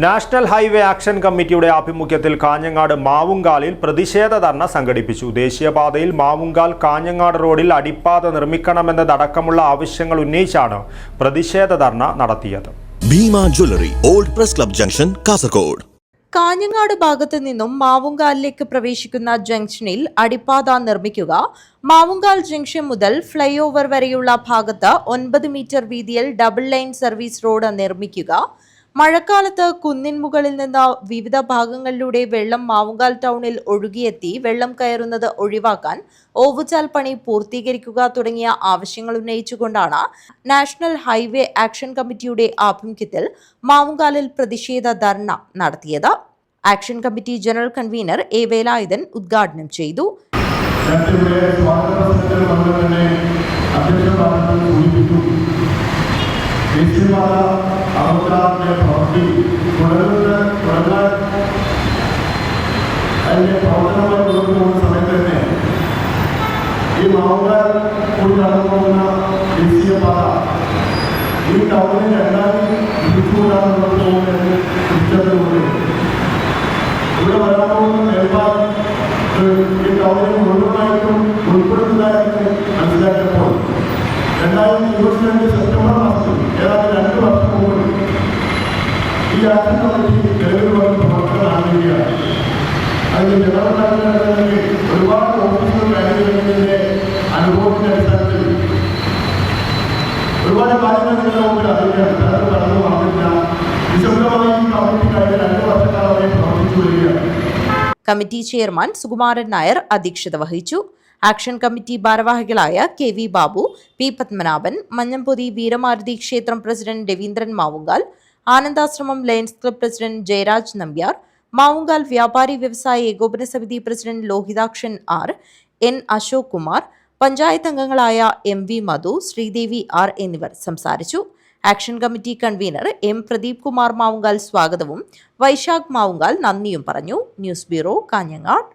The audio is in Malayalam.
നാഷണൽ ഹൈവേ ആക്ഷൻ കമ്മിറ്റിയുടെ ആഭിമുഖ്യത്തിൽ കാഞ്ഞങ്ങാട് മാവുങ്കാലിൽ പ്രതിഷേധ ധർണ സംഘടിപ്പിച്ചു. ദേശീയപാതയിൽ മാവുങ്കാൽ കാഞ്ഞങ്ങാട് റോഡിൽ അടിപ്പാത നിർമ്മിക്കണമെന്നതടക്കമുള്ള ആവശ്യങ്ങൾ ഉന്നയിച്ചാണ് പ്രതിഷേധ ധർണ നടത്തിയത്. Bhima jewellery old press club junction Kasaragod. Kanhangad ഭാഗത്തു നിന്നും മാവുങ്കാലിലേക്ക് പ്രവേശിക്കുന്ന ജംഗ്ഷനിൽ അടിപ്പാത നിർമ്മിക്കുക മാവുങ്കാൽ ജംഗ്ഷൻ മുതൽ ഫ്ലൈ ഓവർ വരെയുള്ള ഭാഗത്ത് ഒൻപത് മീറ്റർ വീതിയിൽ ഡബിൾ ലൈൻ സർവീസ് റോഡ് നിർമ്മിക്കുക മഴക്കാലത്ത് കുന്നിൻ മുകളിൽ നിന്ന് വിവിധ ഭാഗങ്ങളിലൂടെ വെള്ളം മാവുങ്കാൽ ടൗണിൽ ഒഴുകിയെത്തി വെള്ളം കയറുന്നത് ഒഴിവാക്കാൻ ഓവുചാൽ പണി പൂർത്തീകരിക്കുക തുടങ്ങിയ ആവശ്യങ്ങൾ ഉന്നയിച്ചുകൊണ്ടാണ് നാഷണൽ ഹൈവേ ആക്ഷൻ കമ്മിറ്റിയുടെ ആഭിമുഖ്യത്തിൽ മാവുങ്കാലിൽ പ്രതിഷേധ ധർണ നടത്തിയത്. Action committee general convener A Velayudhan ഉദ്ഘാടനം ചെയ്തു. ദേശീയപാത അറുപത്താറിന്റെ പ്രവൃത്തി തുടരുന്ന തുടങ്ങാൻ അതിന്റെ പ്രവർത്തനമായി മുന്നോട്ട് പോകുന്ന സമയത്ത് തന്നെ ഈ മാവുകാർ കൂടി കടന്നു പോകുന്ന ദേശീയപാത ഈ ടൗണിൽ രണ്ടായി തിരിച്ചുകൊണ്ടാണ് മുന്നോട്ട് പോകുന്നത് തിരിച്ചറിവുണ്ട് ഇവിടെ വരാൻ പോകുന്ന മേൽപ്പാൽ ഈ ടൗണിൽ മുഴുവനായിട്ടും ഉൾപ്പെടുന്നതായിട്ട് മനസ്സിലാക്കിയപ്പോൾ രണ്ടായിരത്തി ഇരുപത്തിരണ്ട് September committee committee chairman Sukumaran Nair അധ്യക്ഷത വഹിച്ചു. ആക്ഷൻ കമ്മിറ്റി ഭാരവാഹികളായ K V Babu P Padmanabhan Manjampothi Veeramaruthi ക്ഷേത്രം president Raveendran Mavungal Anandashram lions club president Jayaraj Nambiar Mavungal വ്യാപാരി വ്യവസായ ഏകോപന സമിതി president Lohithakshan R N Ashok Kumar panchayat അംഗങ്ങളായ M V Madhu Sreedevi R എന്നിവർ സംസാരിച്ചു. Action committee convener M Pradeep Kumar Mavungal സ്വാഗതവും വൈശാഖ് മാവുങ്കാൽ നന്ദിയും പറഞ്ഞു. News bureau Kanhangad.